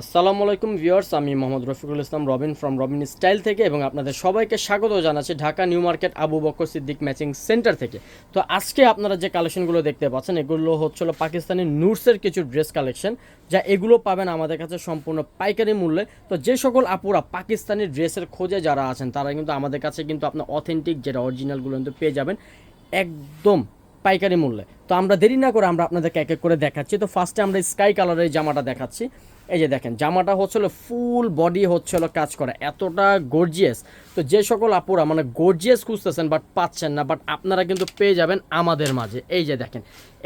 আসসালামু আলাইকুম ভিউয়ার্স, আমি মোহাম্মদ রফিকুল ইসলাম, রবিন ফ্রম রবিন স্টাইল থেকে এবং আপনাদের সবাইকে স্বাগত জানাচ্ছি Dhaka new market Abu Bakar Siddique matching center থেকে। তো আজকে আপনারা যে কালেকশনগুলো দেখতে পাচ্ছেন, এগুলো হচ্ছিল পাকিস্তানি নুটসের কিছু ড্রেস কালেকশন, যা এগুলো পাবেন আমাদের কাছে সম্পূর্ণ পাইকারি মূল্যে। তো যে সকল আপুরা পাকিস্তানি ড্রেসের খোঁজে যারা আছেন, তারা কিন্তু আমাদের কাছে কিন্তু আপনার অথেন্টিক যেটা অরিজিনালগুলো কিন্তু পেয়ে যাবেন একদম পাইকারি মূল্যে। তো আমরা দেরি না করে আমরা আপনাদেরকে এক এক করে দেখাচ্ছি। তো ফার্স্টে আমরা স্কাই কালারের জামাটা দেখাচ্ছি। এই যে দেখেন, জামাটা হচ্ছিল ফুল বডি হচ্ছিল কাজ করা, এতটা গর্জিয়াস তো যে সকল আপুরা মানে গর্জিয়াস খুঁজতেছেন বাট পাচ্ছেন না বাট আপনারা কিন্তু পেয়ে যাবেন আমাদের মাঝে। এই যে দেখেন,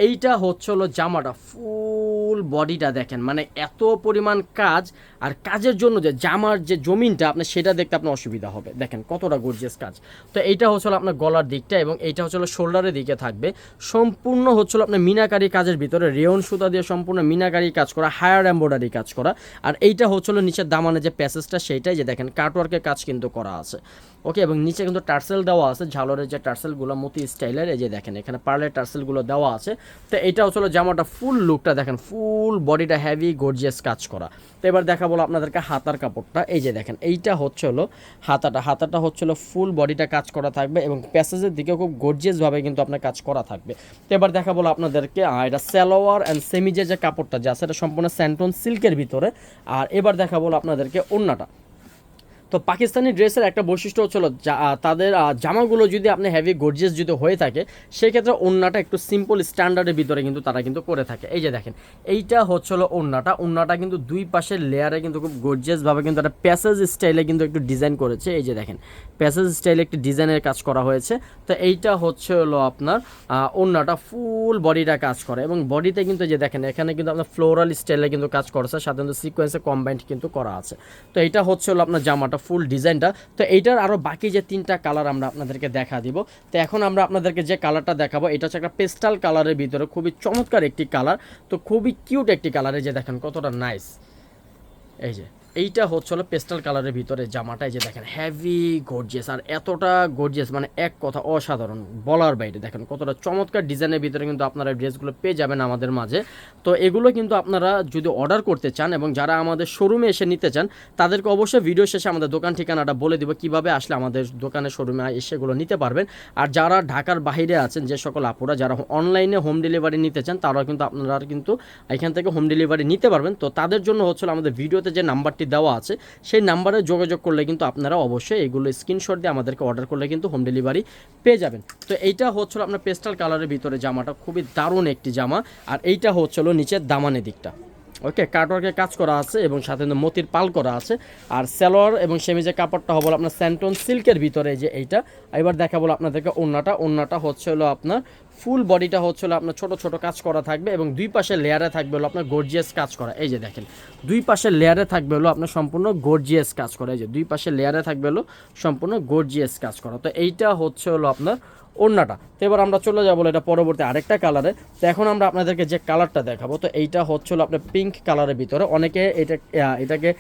এইটা হচ্ছিল জামাটা ফুল বডিটা দেখেন মানে এত পরিমাণ কাজ আর কাজের জন্য যে জামার যে জমিনটা, আপনার সেটা দেখতে আপনার অসুবিধা হবে। দেখেন কতটা গর্জিয়াস কাজ। তো এইটা হচ্ছিল আপনার গলার দিকটা এবং এইটা হচ্ছিল শোল্ডারের দিকে থাকবে। সম্পূর্ণ হচ্ছিল আপনার মিনাকারি কাজের ভিতরে রেয়ন সুতা দিয়ে সম্পূর্ণ মিনাকারি কাজ করা হায়ার এম্ব্রয়ডারি কাজ করা। আর এইটা হচ্ছিল নিচের দামানে যে প্যাসেজটা সেইটাই যে দেখেন কাটওয়ার্কের কাজ কিন্তু করা আছে। ওকে এবং নিচে কিন্তু টার্সেল দেওয়া আছে, ঝালরের যে টার্সেলগুলো, মতি স্টাইলের, এই যে দেখেন এখানে পার্লের টার্সেলগুলো দেওয়া আছে। তো এইটা হচ্ছিল জামাটা ফুল লুকটা দেখেন ফুল বডিটা হেভি গর্জিয়াস কাজ করা। তো এবার দেখা বলো আপনাদেরকে হাতার কাপড়টা, এই যে দেখেন, এইটা হচ্ছে হলো হাতাটা। হাতাটা হচ্ছে হলো ফুল বডিটা কাজ করা থাকবে এবং প্যাসেজের দিকে খুব গর্জিয়াসভাবে কিন্তু আপনার কাজ করা থাকবে। তো এবার দেখা বলো আপনাদেরকে এটা স্যালোয়ার অ্যান্ড সেমিজের যে কাপড়টা যে আছে, এটা সম্পূর্ণ স্যান্টন সিল্কের ভিতরে। আর এবার দেখা বলো আপনাদেরকে অন্যটা তো পাকিস্তানি ড্রেসের একটা বৈশিষ্ট্য হচ্ছিল তাদের জামাগুলো যদি আপনি হেভি গর্জিয়াস যদি হয়ে থাকে সেক্ষেত্রে ওন্নাটা একটু সিম্পল স্ট্যান্ডার্ডের ভিতরে কিন্তু তারা কিন্তু করে থাকে। এই যে দেখেন এইটা হচ্ছিল ওন্নাটা ওন্নাটা কিন্তু দুই পাশের লেয়ারে কিন্তু খুব গর্জিয়াসভাবে কিন্তু একটা প্যাসেজ স্টাইলে কিন্তু একটু ডিজাইন করেছে। এই যে দেখেন প্যাসেজ স্টাইলে একটি ডিজাইনের কাজ করা হয়েছে। তো এইটা হচ্ছে হলো আপনার আহ, ওন্নাটা ফুল বডিটা কাজ করে এবং বডিতে কিন্তু যে দেখেন এখানে কিন্তু আপনার ফ্লোরাল স্টাইলে কিন্তু কাজ করেছে সাধারণত সিকোয়েন্সে কম্বাইন্ড কিন্তু করা আছে। তো এইটা হচ্ছে হলো আপনার জামাটা ফুল ডিজাইনটা তো এইটার আরও বাকি যে তিনটা কালার আমরা আপনাদেরকে দেখা দিব। তো এখন আমরা আপনাদেরকে যে কালারটা দেখাবো, এটা হচ্ছে একটা পেস্টাল কালারের ভিতরে খুবই চমৎকার একটি কালার তো খুবই কিউট একটি কালারে যে দেখেন কতটা নাইস এই যে। এইটা হচ্ছে হলো পেস্টাল কালারের ভিতরে জামাটা, এই যে দেখেন হেভি গর্জিয়াস আর এতটা গর্জিয়াস মানে এক কথা অসাধারণ, বলার বাইরে। দেখেন কতটা চমৎকার ডিজাইনের ভিতরে কিন্তু আপনারা ড্রেসগুলো পেয়ে যাবেন আমাদের মাঝে। তো এগুলো কিন্তু আপনারা যদি অর্ডার করতে চান এবং যারা আমাদের শোরুমে এসে নিতে চান, তাদেরকে অবশ্যই ভিডিও শেষে আমাদের দোকান ঠিকানাটা বলে দিব, কীভাবে আসলে আমাদের দোকানের শোরুমে এসে এগুলো নিতে পারবেন। আর যারা ঢাকার বাইরে আছেন, যে সকল আপুরা, যারা অনলাইনে হোম ডেলিভারি নিতে চান, তারাও কিন্তু আপনারা কিন্তু এখান থেকে হোম ডেলিভারি নিতে পারবেন। তো তাদের জন্য হচ্ছিল আমাদের ভিডিওতে যে নাম্বারটি দেওয়া আছে, সেই নাম্বারে যোগাযোগ করলে কিন্তু আপনারা অবশ্যই এগুলো স্ক্রিনশট দিয়ে আমাদেরকে অর্ডার করলে কিন্তু হোম ডেলিভারি পেয়ে যাবেন। তো এইটা হচ্ছিল আপনার পেস্টাল কালারের ভিতরে জামাটা, খুবই দারুণ একটি জামা। আর এইটা হচ্ছিল নিচের দামানের দিকটা। ওকে, কাটওয়ার্কের কাজ করা আছে এবং সাথে মতির পাল করা আছে। আর সালোয়ার এবং সেমিজের কাপড়টা হবে আপনার স্যান্টন সিল্কের ভিতরে যে এইটা। এবার দেখাবো আপনাদেরকে ওন্নাটা। ওন্নাটা হচ্ছে হলো আপনার ফুল বডিটা হচ্ছে হলো আপনার ছোট ছোট কাজ করা থাকবে এবং দুই পাশে লেয়ারে থাকবে হলো আপনার গর্জিয়াস কাজ করা। এই যে দেখেন, দুই পাশে লেয়ারে থাকবে হলো আপনার সম্পূর্ণ গর্জিয়াস কাজ করা। এই যে দুই পাশে লেয়ারে থাকবে হলো সম্পূর্ণ গর্জিয়াস কাজ করা। তো এইটা হচ্ছে হলো আপনার ওড়নাটা। তো এবার আমরা চলে যাব এটা পরবর্তী আরেকটা কালারে তো এখন আমরা আপনাদেরকে যে কালারটা দেখাবো, তো এইটা হচ্ছে হলো আপনার পিঙ্ক কালারের ভিতরে। অনেকে এটা এটাকে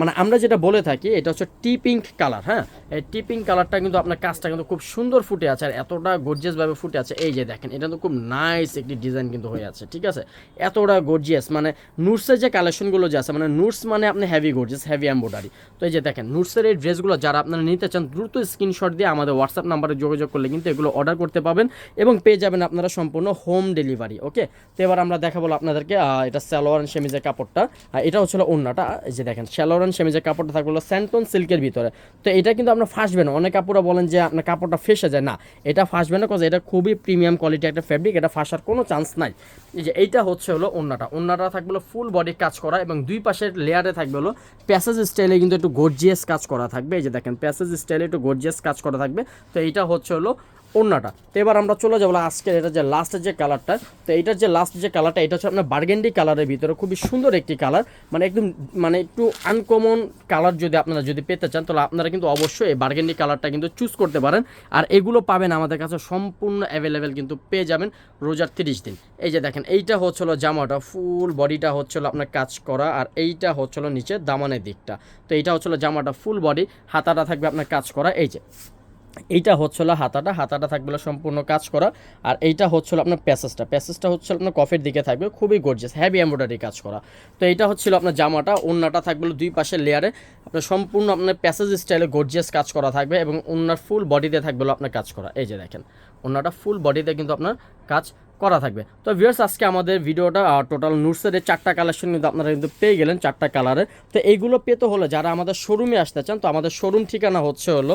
মানে আমরা যেটা বলে থাকি, এটা হচ্ছে টি পিঙ্ক কালার হ্যাঁ? এই টি পিঙ্ক কালারটা কিন্তু আপনার কাজটা কিন্তু খুব সুন্দর ফুটে আছে, আর এতটা গর্জিয়াসভাবে ফুটে আছে। এই যে দেখেন, এটা কিন্তু খুব নাইস একটি ডিজাইন কিন্তু হয়ে আছে, ঠিক আছে? এতটা গর্জিয়াস মানে নুটসের যে কালেকশনগুলো যে আছে মানে নুটস মানে আপনি হেভি গর্জিয়াস হেভি এম্ব্রয়ডারি তো এই যে দেখেন নুটসের এই ড্রেসগুলো যারা আপনারা নিতে চান, দ্রুত স্ক্রিনশট দিয়ে আমাদের হোয়াটসঅ্যাপ নাম্বারে যোগাযোগ করলে কিন্তু এগুলো অর্ডার করতে পাবেন এবং পেয়ে যাবেন আপনারা সম্পূর্ণ হোম ডেলিভারি, ওকে? তো এবার আমরা দেখাবো আপনাদেরকে এটা সালোয়ার অ্যান্ড সেমিজের কাপড়টা। এটা হচ্ছিল অন্যটা যে দেখেন, সালোয়ার অ্যান্ড সেমিজের কাপড়টা থাকবে স্যান্টন সিল্কের ভিতরে। তো এটা কিন্তু আপনার ফাঁসবে না। অনেক কাপড়রা বলেন যে আপনার কাপড়টা ফেসে যায়। না, এটা ফাঁসবে না কজ এটা খুবই প্রিমিয়াম কোয়ালিটি একটা ফ্যাব্রিক এটা ফাঁসার কোনো চান্স নাই। এই যে এইটা হচ্ছে হলো অন্যটা অন্যটা থাকবে হলো ফুল বডি কাজ করা এবং দুই পাশের লেয়ারে থাকবে হলো প্যাসেজ স্টাইলে কিন্তু একটু গর্জিয়াস কাজ করা থাকবে। এই যে দেখেন প্যাসেজ স্টাইলে একটু গর্জিয়াস কাজ করা থাকবে। তো এইটা হচ্ছে হলো অন্যটা। তো এবার আমরা চলে যাব আজকের এটা যে লাস্টের যে কালারটা তো এইটার যে লাস্ট যে কালারটা এটা হচ্ছে আপনার বার্গেন্ডি কালারের ভিতরে খুবই সুন্দর একটি কালার মানে একদম মানে একটু আনকমন কালার যদি আপনারা যদি পেতে চান, তাহলে আপনারা কিন্তু অবশ্যই এই বার্গেন্ডি কালারটা কিন্তু চুজ করতে পারেন। আর এগুলো পাবেন আমাদের কাছে সম্পূর্ণ অ্যাভেলেবেল কিন্তু পেয়ে যাবেন রোজার তিরিশ দিন। এই যে দেখেন, এইটা হচ্ছিল জামাটা ফুল বডিটা হচ্ছিল আপনার কাজ করা, আর এইটা হচ্ছিল নিচে দামানের দিকটা। তো এইটা হচ্ছিল জামাটা ফুল বডি হাতাটা থাকবে আপনার কাজ করা। এই যে এইটা হচ্ছিল হাতাটা হাতাটা থাকবে সম্পূর্ণ কাজ করা। আর এইটা হচ্ছিল আপনার প্যাসেজটা। প্যাসেজটা হচ্ছে আপনার কফের দিকে থাকবে, খুবই গর্জিয়াস হ্যাভি এমব্রয়ডারি কাজ করা। তো এইটা হচ্ছিল আপনার জামাটা ওন্নাটা থাকবে দুই পাশের লেয়ারে আপনার সম্পূর্ণ আপনার প্যাসেজ স্টাইলে গর্জিয়াস কাজ করা থাকবে এবং ওনার ফুল বডিতে থাকবে আপনার কাজ করা। এই যে দেখেন ওনাটা ফুল বডিতে কিন্তু আপনার কাজ করা থাকবে। তো ভিউয়ার্স আজকে আমাদের ভিডিওটা টোটাল নুটসের চারটা কালেকশন কিন্তু আপনারা কিন্তু পেয়ে গেলেন চারটা কালারে তো এইগুলো পেতে হলে যারা আমাদের শোরুমে আসতে চান, তো আমাদের শোরুম ঠিকানা হচ্ছে হলো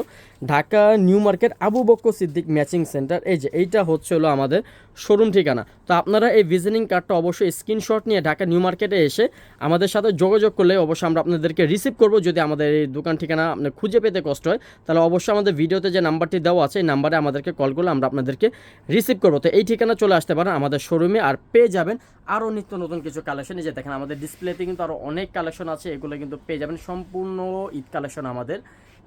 Dhaka new market Abu Bakar Siddique matching center এই যে, এইটা হচ্ছে হলো আমাদের শোরুম ঠিকানা। তো আপনারা এই ভিজিটিং কার্ডটা অবশ্যই স্ক্রিনশট নিয়ে ঢাকা নিউ মার্কেটে এসে আমাদের সাথে যোগাযোগ করলে অবশ্যই আমরা আপনাদেরকে রিসিভ করব। যদি আমাদের এই দোকান ঠিকানা আপনি খুঁজে পেতে কষ্ট হয়, তাহলে অবশ্যই আমাদের ভিডিওতে যে নাম্বারটি দেওয়া আছে, এই নাম্বারে আমাদেরকে কল করলে আমরা আপনাদেরকে রিসিভ করব। তো এই ঠিকানা চলে আসতে পারেন আমাদের শোরুমে আর পেয়ে যাবেন আরও নিত্য নতুন কিছু কালেকশন এই যে দেখেন, আমাদের ডিসপ্লেতে কিন্তু আরও অনেক কালেকশন আছে, এগুলো কিন্তু পেয়ে যাবেন। সম্পূর্ণ ঈদ কালেকশন আমাদের।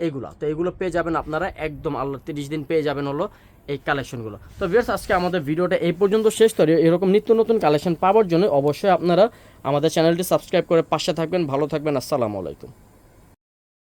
এগুলো। তো এগুলো পেয়ে যাবেন আপনারা একদম আল্লাহ তিরিশ দিন পেয়ে যাবেন হলো এই কালেকশনগুলো তো ভিউয়ার্স আজকে আমাদের ভিডিওটা এই পর্যন্ত শেষ তো। এরকম নিত্য নতুন কালেকশন পাওয়ার জন্য অবশ্যই আপনারা আমাদের চ্যানেলটি সাবস্ক্রাইব করে পাশে থাকবেন। ভালো থাকবেন। আসসালামু আলাইকুম।